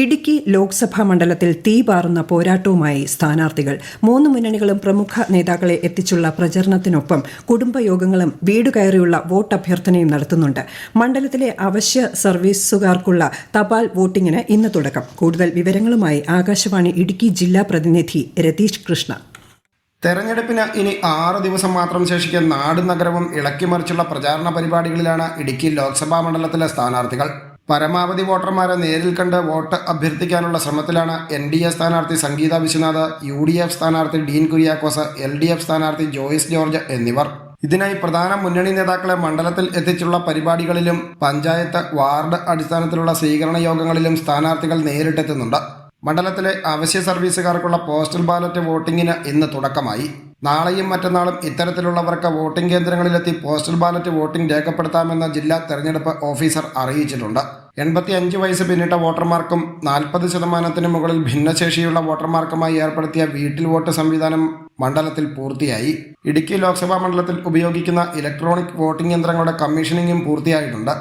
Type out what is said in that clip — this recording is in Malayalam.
ഇടുക്കി ലോക്സഭാ മണ്ഡലത്തിൽ തീപാറുന്ന പോരാട്ടവുമായി സ്ഥാനാർത്ഥികൾ. മൂന്ന് മുന്നണികളും പ്രമുഖ നേതാക്കളെ എത്തിച്ചുള്ള പ്രചരണത്തിനൊപ്പം കുടുംബയോഗങ്ങളും വീട് കയറിയുള്ള വോട്ടഭ്യർത്ഥനയും നടത്തുന്നുണ്ട്. മണ്ഡലത്തിലെ അവശ്യ സർവീസുകാർക്കുള്ള തപാൽ വോട്ടിംഗിന് ഇന്ന് തുടക്കം. കൂടുതൽ വിവരങ്ങളുമായി ആകാശവാണി ഇടുക്കി ജില്ലാ പ്രതിനിധി രതീഷ് കൃഷ്ണ. തെരഞ്ഞെടുപ്പിന് ഇനി ആറ് ദിവസം മാത്രം ശേഷിക്കെ നാടും നഗരവും ഇളക്കിമറിച്ചുള്ള പ്രചാരണ പരിപാടികളിലാണ് ഇടുക്കി ലോക്സഭാ മണ്ഡലത്തിലെ സ്ഥാനാർത്ഥികൾ. പരമാവധി വോട്ടർമാരെ നേരിൽ കണ്ട് വോട്ട് അഭ്യർത്ഥിക്കാനുള്ള ശ്രമത്തിലാണ് എൻ ഡി എ സ്ഥാനാർത്ഥി Sangeetha Vishwanath U D F സ്ഥാനാർത്ഥി Dean Kuriakose L D F സ്ഥാനാർത്ഥി ജോയിസ് ജോർജ് എന്നിവർ. ഇതിനായി പ്രധാന മുന്നണി നേതാക്കളെ മണ്ഡലത്തിൽ എത്തിച്ചുള്ള പരിപാടികളിലും പഞ്ചായത്ത് വാർഡ് അടിസ്ഥാനത്തിലുള്ള സ്വീകരണ യോഗങ്ങളിലും സ്ഥാനാർത്ഥികൾ നേരിട്ടെത്തുന്നുണ്ട്. മണ്ഡലത്തിലെ അവശ്യ സർവീസുകാർക്കുള്ള പോസ്റ്റൽ ബാലറ്റ് വോട്ടിംഗിന് ഇന്ന് തുടക്കമായി. നാളെയും മറ്റന്നാളും ഇത്തരത്തിലുള്ളവർക്ക് വോട്ടിംഗ് കേന്ദ്രങ്ങളിലെത്തി പോസ്റ്റൽ ബാലറ്റ് വോട്ടിംഗ് രേഖപ്പെടുത്താമെന്ന് ജില്ലാ തെരഞ്ഞെടുപ്പ് ഓഫീസർ അറിയിച്ചിട്ടുണ്ട്. എൺപത്തി അഞ്ച് വയസ്സ് പിന്നിട്ട വോട്ടർമാർക്കും നാൽപ്പത് ശതമാനത്തിന് മുകളിൽ ഭിന്നശേഷിയുള്ള വോട്ടർമാർക്കുമായി ഏർപ്പെടുത്തിയ വീട്ടിൽ വോട്ട് സംവിധാനം മണ്ഡലത്തിൽ പൂർത്തിയായി. ഇടുക്കി ലോക്സഭാ മണ്ഡലത്തിൽ ഉപയോഗിക്കുന്ന ഇലക്ട്രോണിക് വോട്ടിംഗ് യന്ത്രങ്ങളുടെ കമ്മീഷനിങ്ങും പൂർത്തിയായിട്ടുണ്ട്.